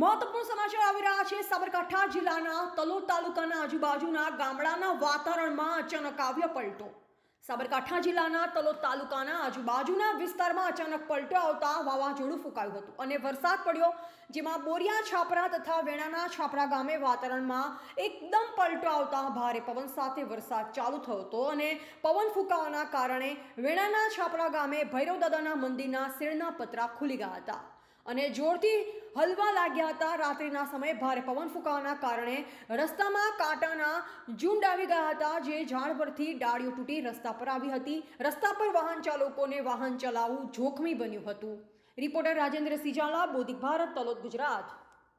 મહત્વપૂર્ણ સમાચાર આવી રહ્યા છે. સાબરકાંઠા જિલ્લાના તલોદ તાલુકાના આજુબાજુના ગામડાના વાતાવરણમાં અચાનક આવ્યો પલટો. સાબરકાંઠા જિલ્લાના તલોદ તાલુકાના આજુબાજુના વિસ્તારમાં અચાનક પલટો આવતા વાવાઝોડું ફૂંકાયું હતું અને વરસાદ પડ્યો, જેમાં બોરિયા છાપરા તથા વેણાના છાપરા ગામે વાતાવરણમાં એકદમ પલટો આવતા ભારે પવન સાથે વરસાદ ચાલુ થયો હતો અને પવન ફૂંકાવાના કારણે વેણાના છાપરા ગામે ભૈરવ દાદાના મંદિરના શેરના પતરા ખુલી ગયા હતા. અને જોરથી હલવા લાગ્યા હતા. રાત્રિના સમયે ભારે પવન ફૂંકાવાના કારણે રસ્તામાં કાંટાના ઝુંડ આવી ગયા હતા, જે ઝાડ પરથી ડાળીઓ તૂટી રસ્તા પર આવી હતી. રસ્તા પર વાહન ચાલકોને વાહન ચલાવવું જોખમી બન્યું હતું. રિપોર્ટર રાજેન્દ્ર સિજાલા, બોધિક ભારત, તલોદ, ગુજરાત.